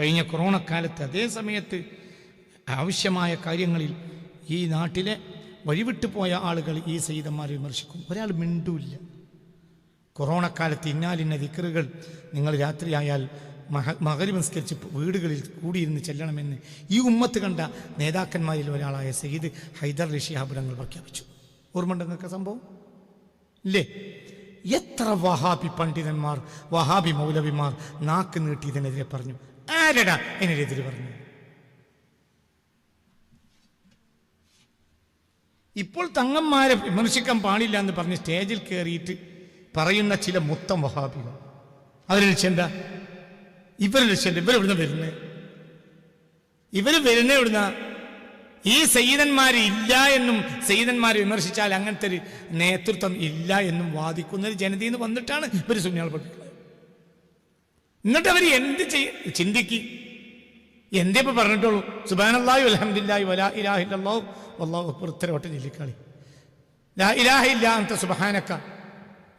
കഴിഞ്ഞ കൊറോണ കാലത്ത് അതേ സമയത്ത് ആവശ്യമായ കാര്യങ്ങളിൽ ഈ നാട്ടിലെ വഴിവിട്ടു പോയ ആളുകൾ ഈ സയ്യിദന്മാരെ വിമർശിക്കും. ഒരാൾ മിണ്ടൂല്ല. കൊറോണ കാലത്ത് ഇന്നാലിന്ന ദിക്കറുകൾ നിങ്ങൾ രാത്രിയായാൽ മഹ മകരി സംസ്കരിച്ച് വീടുകളിൽ കൂടിയിരുന്ന് ചെല്ലണമെന്ന് ഈ ഉമ്മത്ത് കണ്ട നേതാക്കന്മാരിൽ ഒരാളായ സയ്യിദ് ഹൈദർ ശിഹാബ് തങ്ങൾ പ്രഖ്യാപിച്ചു. ഓർമ്മണ്ടെന്നൊക്കെ സംഭവം? ഇല്ലേ? എത്ര വഹാബി പണ്ഡിതന്മാർ വഹാബി മൗലവിമാർ നാക്ക് നീട്ടി ഇതിനെതിരെ പറഞ്ഞു. ആരടാ? ഇതിനെതിരെ പറഞ്ഞു. ഇപ്പോൾ തങ്ങന്മാരെ വിമർശിക്കാൻ പാടില്ല എന്ന് പറഞ്ഞ് സ്റ്റേജിൽ കയറിയിട്ട് പറയുന്ന ചില മൊത്തം വഹാബികൾ. അവരെ എന്താ? ഇവരെ ലക്ഷ്യണ്ട ഇവരെവിടുന്ന് വരുന്നത് ഇവർ വരുന്ന? എവിടുന്ന? ഈ സയ്യിദന്മാർ ഇല്ല എന്നും സയ്യിദന്മാരെ വിമർശിച്ചാൽ അങ്ങനത്തെ ഒരു നേതൃത്വം ഇല്ല എന്നും വാദിക്കുന്ന ഒരു ജനതയിൽ നിന്ന് വന്നിട്ടാണ് ഇവർ സുന്യാൾ പഠിക്കുന്നത് എന്നിട്ട് അവർ എന്ത് ചെയ്യ ചിന്തിക്ക്. എന്തേ ഇപ്പൊ പറഞ്ഞിട്ടുള്ളൂ? സുബാനല്ലാഹി അലഹമില്ലായി വലാ ഇലാഹില്ലാഹു അക്ബർ ഉത്തരവട്ടം ചൊല്ലിക്കാളി. ലാ ഇലാഹില്ല അന്ത സുബഹാനക്ക.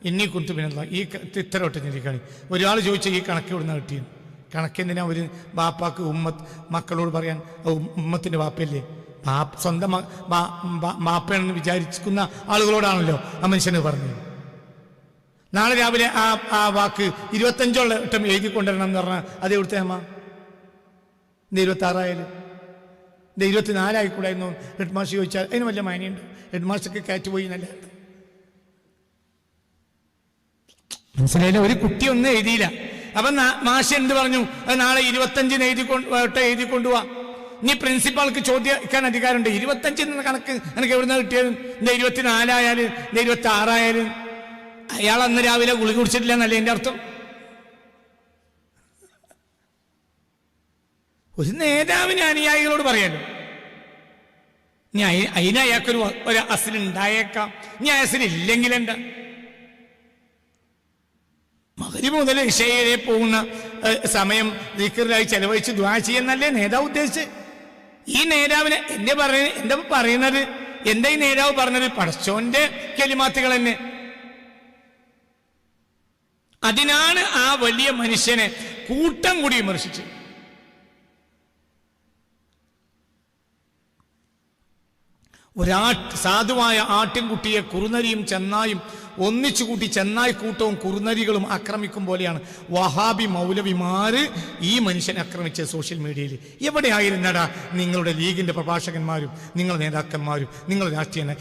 ഇന്നി കുന്തുബിനല്ല ഈ ഇത്തരോട്ട് ചൊല്ലിക്കാളി. ഒരാൾ ചോദിച്ച ഈ കണക്ക് ഇവിടുന്ന് കിട്ടിയത് കണക്കെന്തിനാ ഒരു ബാപ്പാക്ക് ഉമ്മത്ത് മക്കളോട് പറയാൻ "ആ ഉം- ഉമ്മത്തിന്റെ ബാപ്പയല്ലേ? ബാപ്പ് സ്വന്തം ബാപ്പയാണെന്ന് വിചാരിക്കുന്ന ആളുകളോടാണല്ലോ ആ മനുഷ്യന് പറഞ്ഞത്. നാളെ രാവിലെ ആ ആ വാക്ക് ഇരുപത്തഞ്ചോളം വട്ടം എഴുതി കൊണ്ടുവരണം എന്ന് പറഞ്ഞാൽ അത് എവിടുത്തെ അമ്മ? ഇന്ന് ഇരുപത്തി ആറായാലും ഇത് ഇരുപത്തിനാലായിക്കൂടായിരുന്നു. ഹെഡ് മാസ്റ്റർ ചോദിച്ചാൽ അതിന് വല്ല മാനിയുണ്ട് ഹെഡ് മാസ്റ്റർക്ക് കാറ്റ് പോയി എന്നല്ല. മനസ്സിലായില്ല? ഒരു കുട്ടി ഒന്നും എഴുതിയില്ല. അപ്പൊ മാഷ് എന്ത് പറഞ്ഞു? അത് നാളെ ഇരുപത്തഞ്ചിന് എഴുതി കൊണ്ട് എഴുതി കൊണ്ടുപോവാ ഇനി പ്രിൻസിപ്പാൾക്ക് ചോദിക്കാൻ അധികാരമുണ്ട്. ഇരുപത്തഞ്ചിന് കണക്ക് എനിക്ക് എവിടുന്ന കിട്ടിയത്? ഇന്ന് ഇരുപത്തിനാലായാലും ഇന്ന് ഇരുപത്തി ആറായാലും അയാൾ അന്ന് രാവിലെ ഗുളി കുടിച്ചിട്ടില്ല എന്നല്ലേ എന്റെ അർത്ഥം? ഒരു നേതാവിന് അനുയായികളോട് പറയാലോ ഇനി അതിന് അയാൾക്കൊരു ഒരു അസിന് ഉണ്ടായേക്കാം. ഇനി അസിന് ഇല്ലെങ്കിൽ എന്താ? മകരി മുതൽ ഇഷയിലെ പോകുന്ന സമയം ദിക്കറിലായി ചെലവഴിച്ച് ദ്വാ ചെയ്യുന്നല്ലേ നേതാവ് ഉദ്ദേശിച്ച്? ഈ നേതാവിനെ എന്നെ പറയുന്നത് എന്താ പറയുന്നത് എന്താ ഈ നേതാവ് പറഞ്ഞത് പടച്ചോന്റെ കെലിമാത്തുകൾ തന്നെ. അതിനാണ് ആ വലിയ മനുഷ്യനെ കൂട്ടം കൂടി വിമർശിച്ചത്. ഒരാ സാധുവായ ആട്ടിൻകുട്ടിയെ കുറുനരിയും ചെന്നായും ഒന്നിച്ചു കൂട്ടി ചെന്നായി കൂട്ടവും കുറുനരികളും ആക്രമിക്കും പോലെയാണ് വഹാബി മൗലവിമാര് ഈ മനുഷ്യനെ ആക്രമിച്ച സോഷ്യൽ മീഡിയയിൽ. എവിടെയായിരുന്നടാ നിങ്ങളുടെ ലീഗിന്റെ പ്രഭാഷകന്മാരും നിങ്ങളുടെ നേതാക്കന്മാരും നിങ്ങളുടെ രാഷ്ട്രീയ നേ-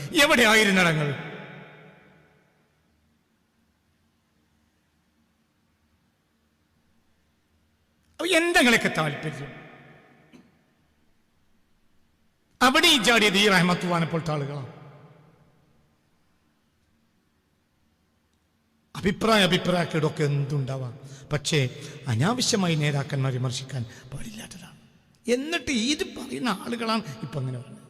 അപ്പൊ എന്തെങ്കിലൊക്കെ താല്പര്യം. അവിടെ ഈ ജാടിയത് ഈ റഹ്മത്തുവാനെ പോലത്തെ ആളുകളാണ്. അഭിപ്രായ അഭിപ്രായക്കേടൊക്കെ എന്തുണ്ടാവാം? പക്ഷേ അനാവശ്യമായി നേതാക്കന്മാർ വിമർശിക്കാൻ പാടില്ലാത്തതാണ്. എന്നിട്ട് ഇത് പറയുന്ന ആളുകളാണ് ഇപ്പൊ അങ്ങനെ പറഞ്ഞത്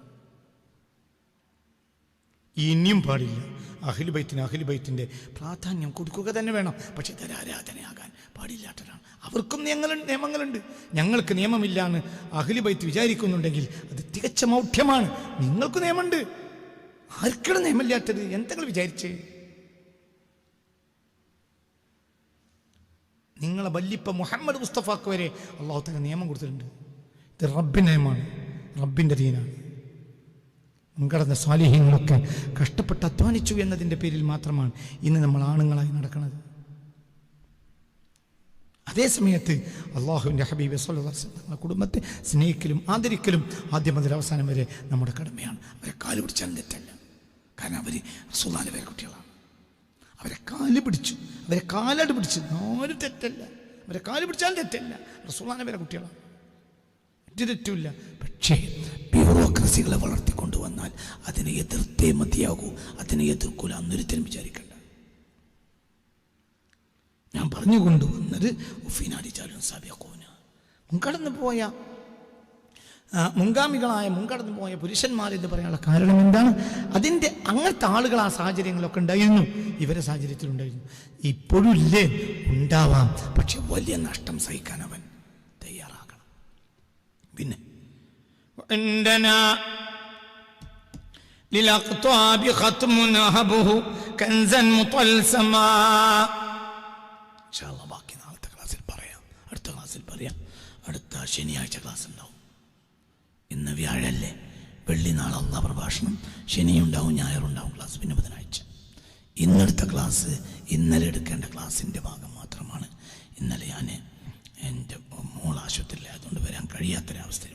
ഇനിയും പാടില്ല. അഖിലുബൈത്തിന് അഖിലുബൈത്തിന്റെ പ്രാധാന്യം കൊടുക്കുക തന്നെ വേണം. പക്ഷെ ഇതൊരാരാധനയാകാൻ പാടില്ലാത്തതാണ് അവർക്കും നിയമങ്ങൾ നിയമങ്ങളുണ്ട്. ഞങ്ങൾക്ക് നിയമമില്ല എന്ന് അഖിലുബൈത്ത് വിചാരിക്കുന്നുണ്ടെങ്കിൽ അത് തികച്ച മൗഢ്യമാണ്. നിങ്ങൾക്ക് നിയമമുണ്ട്. ആർക്കാണ് നിയമമില്ലാത്തത്? എന്തെങ്കിലും വിചാരിച്ചേ? നിങ്ങളെ വല്ലിപ്പ മുഹമ്മദ് മുസ്തഫാക്ക് വരെ അള്ളാഹു തന്നെ നിയമം കൊടുത്തിട്ടുണ്ട്. ഇത് റബ്ബിന്റെ നിയമമാണ്. റബ്ബിന്റെ ദീനാണ്. മുൻകടന്ന സ്വാലിഹ്യങ്ങളൊക്കെ കഷ്ടപ്പെട്ട് അധ്വാനിച്ചു എന്നതിന്റെ പേരിൽ മാത്രമാണ് ഇന്ന് നമ്മൾ ആണുങ്ങളായി നടക്കുന്നത്. അതേ സമയത്ത് അള്ളാഹുവിന്റെ ഹബീബ് നമ്മുടെ കുടുംബത്തെ സ്നേഹിക്കലും ആദരിക്കലും ആദ്യം മുതൽ അവസാനം വരെ നമ്മുടെ കടമയാണ്. അവരെ കാൽ പിടിച്ചാൽ തെറ്റല്ല കാരണം അവർ റസൂലാന്റെ പേരെ കുട്ടികളാണ്. അവരെ കാൽ പിടിച്ചു. അവരെ കാലടി പിടിച്ചു. ആരും തെറ്റല്ല. അവരെ കാൽ പിടിച്ചാൽ തെറ്റല്ല. റസൂലാന്റെ പേരെ കുട്ടികളാണ്. ഒരു തെറ്റുമില്ല. പക്ഷേ ബ്യൂറോക്രസികളെ വളർത്തിക്കൊണ്ടുവന്നാൽ അതിനെ എതിർത്തേ മതിയാകൂ. അതിനെ എതിർക്കൂല. അന്നൊരുത്തരും വിചാരിക്കണ്ട. ഞാൻ പറഞ്ഞു കൊണ്ടുവന്നത് ഉഫീനാലിച്ചാലും സാബിയക്കോന മുൻകടന്നു പോയ മുൻഗാമികളായ മുൻകടന്നു പോയ പുരുഷന്മാരെന്ന് പറയാനുള്ള കാരണം എന്താണ്? അതിന്റെ അങ്ങനത്തെ ആളുകൾ ആ സാഹചര്യങ്ങളൊക്കെ ഉണ്ടായിരുന്നു. ഇവരെ സാഹചര്യത്തിൽ ഉണ്ടായിരുന്നു. ഇപ്പോഴും ഇല്ലേ ഉണ്ടാവാം. പക്ഷെ വലിയ നഷ്ടം സഹിക്കാൻ അവൻ തയ്യാറാകണം. പിന്നെ عندنا للأقطاب ختم نهبه كنزا مطلسما ഇൻഷാ അല്ലാ ബാക്കി നാളത്തെ ക്ലാസ്സിൽ പറയാം അടുത്ത ക്ലാസ്സിൽ പറയാം അടുത്ത ശനിയാഴ്ച ക്ലാസ് ഉണ്ടാവും ഇന്ന് വ്യാഴല്ലേ വെള്ളി നാളെ അള്ളാ പ്രഭാഷണം ശനിയുണ്ടാവും ഞായറുണ്ടാവും ക്ലാസ് പിന്നെ ബുധനാഴ്ച ഇന്നെടുത്ത ക്ലാസ് ഇന്നലെ എടുക്കേണ്ട ക്ലാസ്സിൻ്റെ ഭാഗം മാത്രമാണ് ഇന്നലെ ഞാൻ എൻ്റെ മോൾ ആശുപത്രിയിൽ അതുകൊണ്ട് വരാൻ കഴിയാത്തൊരവസ്ഥയുണ്ടായി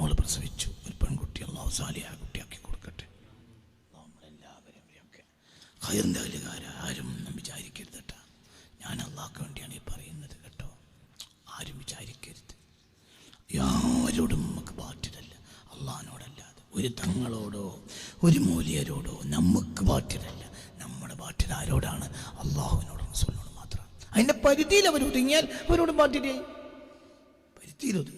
മോൾ പ്രസവിച്ചു. ഒരു പെൺകുട്ടി അള്ളാഹു സാലിയായ കുട്ടിയാക്കി കൊടുക്കട്ടെ. നമ്മളെല്ലാവരും ഒക്കെ ഹൈറിന്റെ ആരും ഒന്നും ഞാൻ അള്ളാഹ്ക്ക് വേണ്ടിയാണ് ഈ പറയുന്നത് കേട്ടോ. ആരും വിചാരിക്കരുത്. യാരോടും നമുക്ക് ബാധ്യതല്ല അള്ളഹാനോടല്ലാതെ. ഒരു തങ്ങളോടോ ഒരു മൂലിയരോടോ നമുക്ക് ബാധ്യതല്ല നമ്മുടെ പാറ്റിൽ ആരോടാണ്? അള്ളാഹുവിനോടും റസൂലിനോടും മാത്രം. അതിന്റെ പരിധിയിൽ അവർ ഒതുങ്ങിയാൽ അവരോട് ബാധ്യതയായി. പരിധിയിൽ ഒതുങ്ങി.